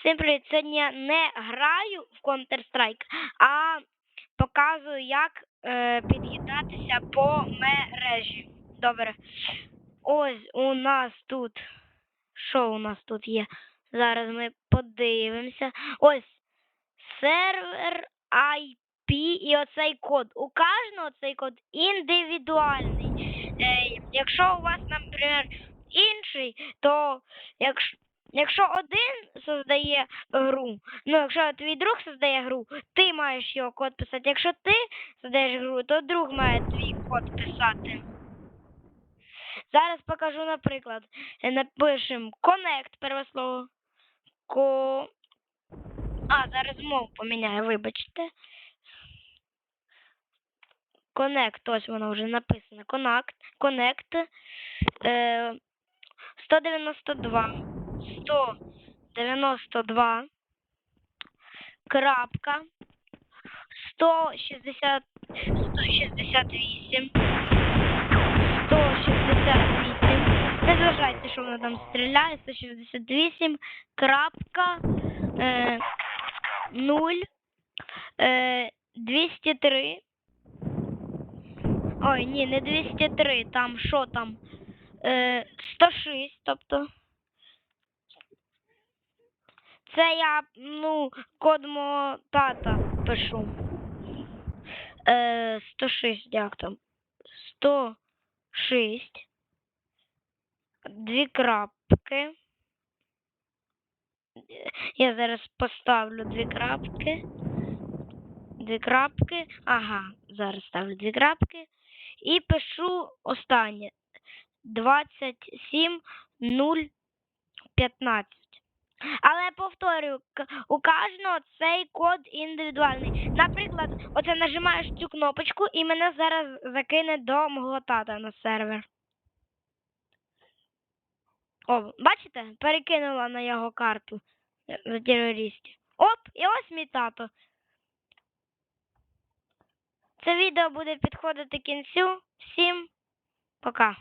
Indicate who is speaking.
Speaker 1: Всім привіт! Сьогодні я не граю в Counter-Strike, а показую, як е, під'єднатися по мережі. Добре. Ось у нас тут. Що у нас тут є? Зараз ми подивимося. Ось сервер IP і оцей код. У кожного цей код індивідуальний. Е, якщо у вас, наприклад, інший, то якщо. Якщо один создає гру, ну якщо твій друг создає гру, ти маєш його код писати. Якщо ти создаєш гру, то друг має твій код писати. Зараз покажу, наприклад. Напишемо connect перше слово. Ко... А, зараз мову поміняю, вибачте. Connect, ось воно вже написано. Connect, connect е, 192. 192 крапка 160 168 168 не зважайте, що воно там стріляє 168 крапка е, 0 е, 203 Ой, ні, не 203, там що там? Е, 106, тобто це я, ну, код мого тата пишу. Е, 106, як там? 106. Дві крапки. Я зараз поставлю дві крапки. Дві крапки. Ага, зараз ставлю дві крапки. І пишу останнє. 27 0 15. Але повторюю, у кожного цей код індивідуальний. Наприклад, оце нажимаєш цю кнопочку і мене зараз закине до мого тата на сервер. О, бачите? Перекинула на його карту е, за терористів. Оп, і ось мій тато. Це відео буде підходити кінцю. Всім пока.